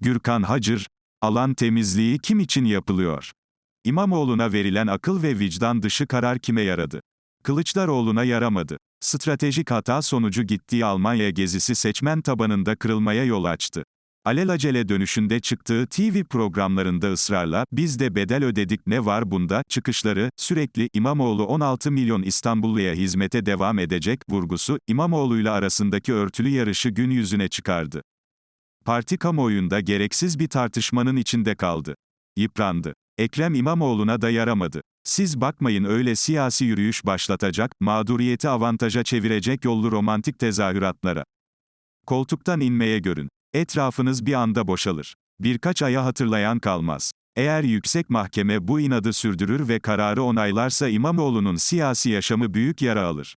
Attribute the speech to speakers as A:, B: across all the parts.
A: Gürkan Hacır, alan temizliği kim için yapılıyor? İmamoğlu'na verilen akıl ve vicdan dışı karar kime yaradı? Kılıçdaroğlu'na yaramadı. Stratejik hata sonucu gittiği Almanya gezisi seçmen tabanında kırılmaya yol açtı. Alelacele dönüşünde çıktığı TV programlarında ısrarla, biz de bedel ödedik ne var bunda, çıkışları, sürekli, İmamoğlu 16 milyon İstanbulluya hizmete devam edecek, vurgusu, İmamoğlu'yla arasındaki örtülü yarışı gün yüzüne çıkardı. Parti kamuoyunda gereksiz bir tartışmanın içinde kaldı. Yıprandı. Ekrem İmamoğlu'na da yaramadı. Siz bakmayın öyle siyasi yürüyüş başlatacak, mağduriyeti avantaja çevirecek yollu romantik tezahüratlara. Koltuktan inmeye görün. Etrafınız bir anda boşalır. Birkaç aya hatırlayan kalmaz. Eğer yüksek mahkeme bu inadı sürdürür ve kararı onaylarsa İmamoğlu'nun siyasi yaşamı büyük yara alır.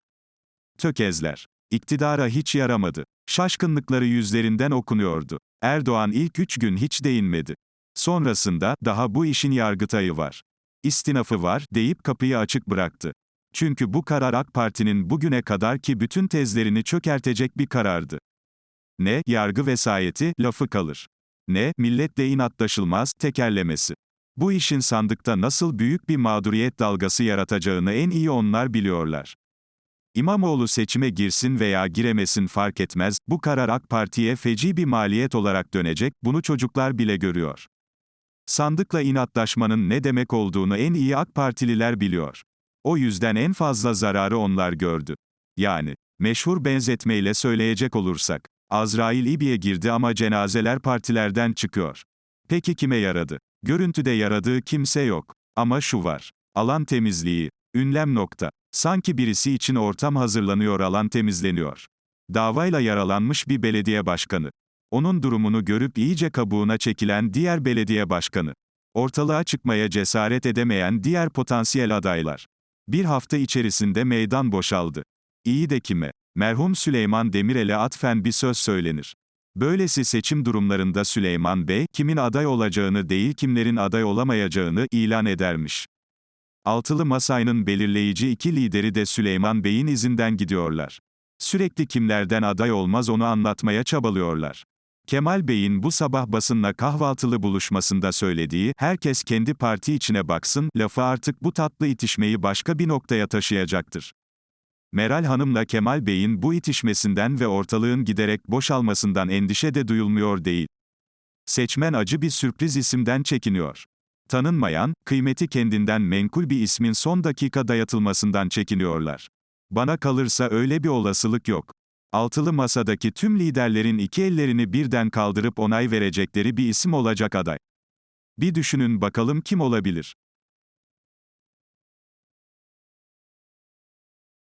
A: Tökezler. İktidara hiç yaramadı. Şaşkınlıkları yüzlerinden okunuyordu. Erdoğan ilk üç gün hiç değinmedi. Sonrasında, daha bu işin yargıtayı var. İstinafı var, deyip kapıyı açık bıraktı. Çünkü bu karar AK Parti'nin bugüne kadarki bütün tezlerini çökertecek bir karardı. Ne, yargı vesayeti, lafı kalır. Ne, milletle inatlaşılmaz, tekerlemesi. Bu işin sandıkta nasıl büyük bir mağduriyet dalgası yaratacağını en iyi onlar biliyorlar. İmamoğlu seçime girsin veya giremesin fark etmez, bu karar AK Parti'ye feci bir maliyet olarak dönecek, bunu çocuklar bile görüyor. Sandıkla inatlaşmanın ne demek olduğunu en iyi AK Partililer biliyor. O yüzden en fazla zararı onlar gördü. Yani, meşhur benzetmeyle söyleyecek olursak, Azrail İBİ'ye girdi ama cenazeler partilerden çıkıyor. Peki kime yaradı? Görüntüde yaradığı kimse yok. Ama şu var. Alan temizliği. Ünlem nokta. Sanki birisi için ortam hazırlanıyor alan temizleniyor. Davayla yaralanmış bir belediye başkanı. Onun durumunu görüp iyice kabuğuna çekilen diğer belediye başkanı. Ortalığa çıkmaya cesaret edemeyen diğer potansiyel adaylar. Bir hafta içerisinde meydan boşaldı. İyi de kime? Merhum Süleyman Demirel'e atfen bir söz söylenir. Böylesi seçim durumlarında Süleyman Bey, kimin aday olacağını değil kimlerin aday olamayacağını ilan edermiş. Altılı Masay'ın belirleyici iki lideri de Süleyman Bey'in izinden gidiyorlar. Sürekli kimlerden aday olmaz onu anlatmaya çabalıyorlar. Kemal Bey'in bu sabah basınla kahvaltılı buluşmasında söylediği, herkes kendi parti içine baksın, lafı artık bu tatlı itişmeyi başka bir noktaya taşıyacaktır. Meral Hanım'la Kemal Bey'in bu itişmesinden ve ortalığın giderek boşalmasından endişe de duyulmuyor değil. Seçmen acı bir sürpriz isimden çekiniyor. Tanınmayan, kıymeti kendinden menkul bir ismin son dakika dayatılmasından çekiniyorlar. Bana kalırsa öyle bir olasılık yok. Altılı masadaki tüm liderlerin iki ellerini birden kaldırıp onay verecekleri bir isim olacak aday. Bir düşünün bakalım kim olabilir?